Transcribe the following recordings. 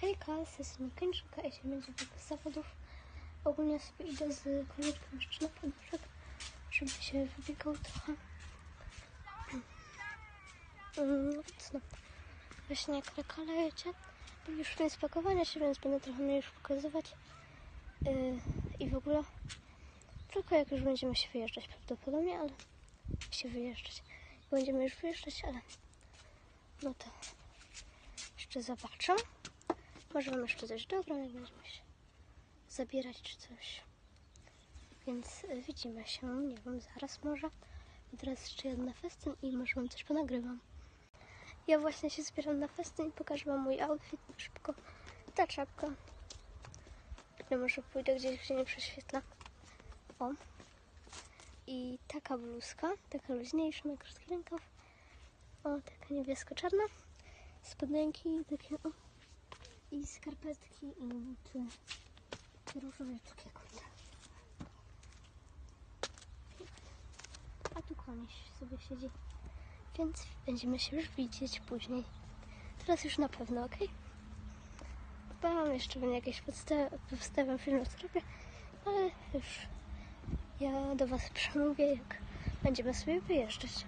Hejka, z tej strony Kończyka i się będzie wybór zawodów. Ogólnie sobie idę z koleżką jeszcze na podróżek, żeby się wybiegał trochę. Mm, Więc no, właśnie jak rekolejecie. Był już koniec pakowania się, więc będę trochę mniej już pokazywać. Yy, I w ogóle tylko jak już będziemy się wyjeżdżać prawdopodobnie, ale się wyjeżdżać. Będziemy już wyjeżdżać, ale no to jeszcze zobaczę. Może wam jeszcze coś jak będziemy się zabierać czy coś. Więc y, widzimy się, nie wiem, zaraz może. I teraz jeszcze jadę na festyn i może wam coś ponagrywam. Ja właśnie się zbieram na festyn i pokażę wam mój outfit szybko. Ta czapka. Ja może pójdę gdzieś, gdzie nie prześwietla. O. I taka bluzka, taka luźniejsza, na krótki rękaw. O, taka niebiesko-czarna. Spodenki takie o. I skarpetki i buty. Różowe kurde. A tu koleś sobie siedzi. Więc będziemy się już widzieć później. Teraz już na pewno, ok? Mam jeszcze będzie jakieś podstawy, podstawę filmu zrobię, ale już ja do Was przemówię, jak będziemy sobie wyjeżdżać.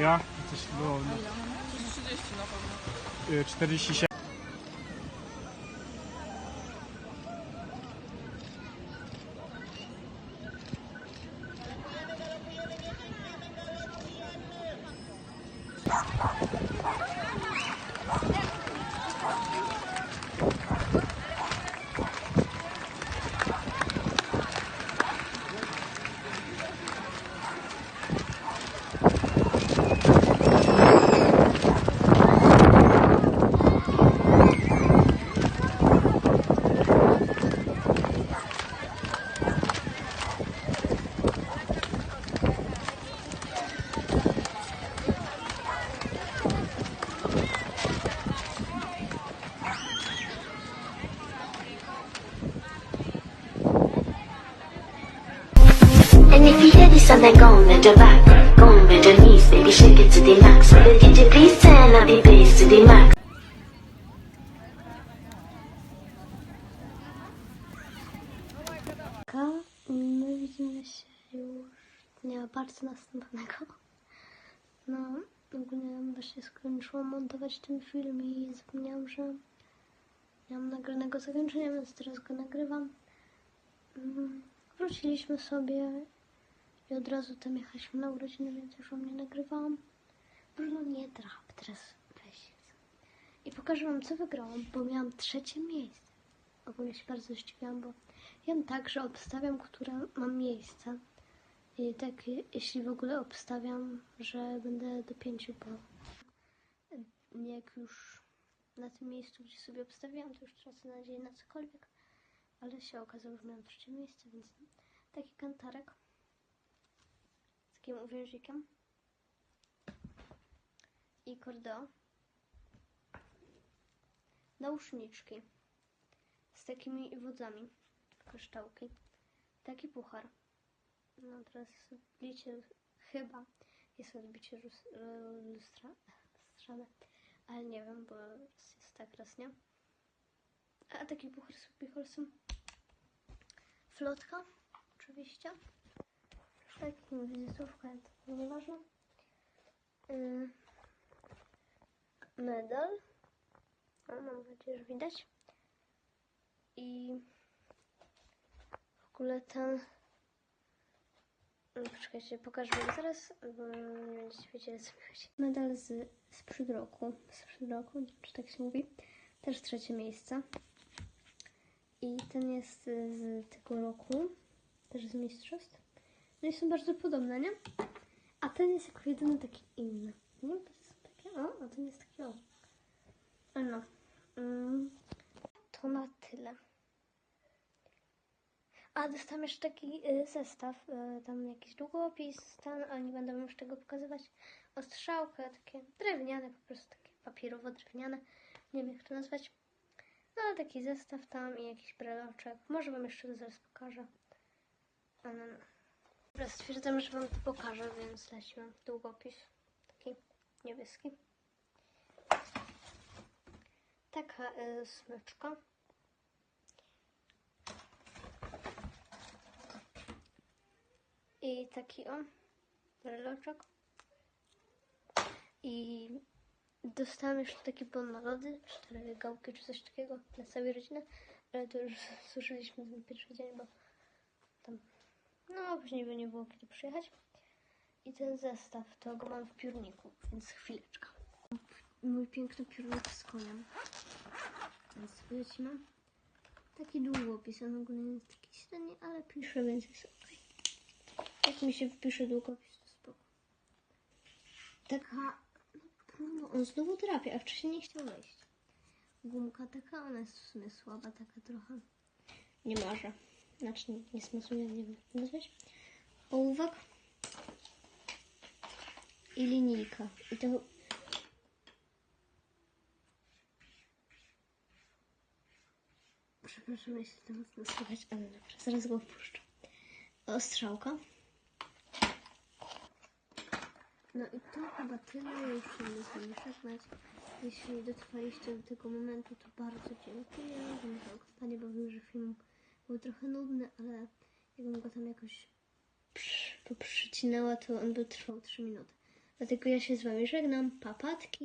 Ja? Coś było. No. 30 na pewno. 47. and the back. Go on with your knees, baby, shake it to the max. Will the DJ please turn up the bass to the max? My widzimy się już dnia bardzo następnego. No, ogólnie właśnie skończyłam montować ten film i zapomniałam, że nie mam nagranego zakończenia, więc teraz go nagrywam. Mm, Wróciliśmy sobie i od razu tam jechaliśmy na urodziny, więc już wam nie nagrywałam. Bruno nie drap, teraz weź. I pokażę wam, co wygrałam, bo miałam trzecie miejsce. Ogólnie się bardzo zdziwiłam, bo Wiem tak, że obstawiam, które mam miejsce. I tak, je- jeśli w ogóle obstawiam, że będę do pięciu, bo jak już na tym miejscu, gdzie sobie obstawiałam, to już tracę nadzieję na cokolwiek. Ale się okazało, że miałam trzecie miejsce, więc taki kantarek takim uwięzikiem i kordeo. Nauszniczki z takimi wodzami kryształki. Taki puchar. No teraz odbicie, chyba jest odbicie lus- lustra, ale nie wiem, bo jest tak, raz nie. A taki puchar z picholsem. Flotka, oczywiście. Taki wizytówka, to nieważne. Yy, medal. O, mam nadzieję, że widać. I w ogóle ten... No, Poczekajcie, pokażę wam zaraz, bo nie będziecie wiedzieli co mi chodzi. Medal z, sprzed roku, sprzed roku, nie wiem, czy tak się mówi. Też trzecie miejsce. I ten jest z tego roku, też z mistrzostw. No i są bardzo podobne, nie? A ten jest jako jedyny taki inny. Nie? Jest takie, o, a ten jest taki, o. No. Mm, to na tyle. A dostałam jeszcze taki y, zestaw, y, tam jakiś długopis, ten, ale nie będę już tego pokazywać. Ostrzałkę, takie drewniane, po prostu takie papierowo-drewniane, nie wiem jak to nazwać. No ale taki zestaw tam i jakiś breloczek. Może wam jeszcze go zaraz pokażę. Um, dobra, stwierdzam, że wam to pokażę, więc lecimy. Długopis, taki niebieski. Taka y, smyczka. I taki o, breloczek. I dostałam jeszcze taki bon na lody, cztery gałki czy coś takiego dla całej rodziny, ale to już słyszeliśmy ten pierwszy dzień, bo no później by nie było kiedy przyjechać. I ten zestaw, to go mam w piórniku, więc chwileczkę. Mój piękny piórnik z koniem. Więc lecimy. Taki długopis, on ogólnie jest taki średni, ale pisze, więc jest. Jak mi się wpisze długopis, to spoko. Taka, no on znowu drapie, a wcześniej nie chciał wejść. Gumka taka, ona jest w sumie słaba, taka trochę. Nie może. Znaczy nie, smasuje, nie wiem jak to nazwać. Ołówek. I linijka. I to Przepraszam, jeśli to mocno słychać, ale dobrze, zaraz go wpuszczę. Ostrzałka. No i to chyba tyle, już się żegnać. Jeśli dotrwaliście do tego momentu, to bardzo dziękuję, oglądaliście. stefanie, bo wiem, że film był trochę nudny, ale jakbym go tam jakoś przy, poprzycinała, to on by trwał 3 minuty. Dlatego ja się z wami żegnam. Papatki!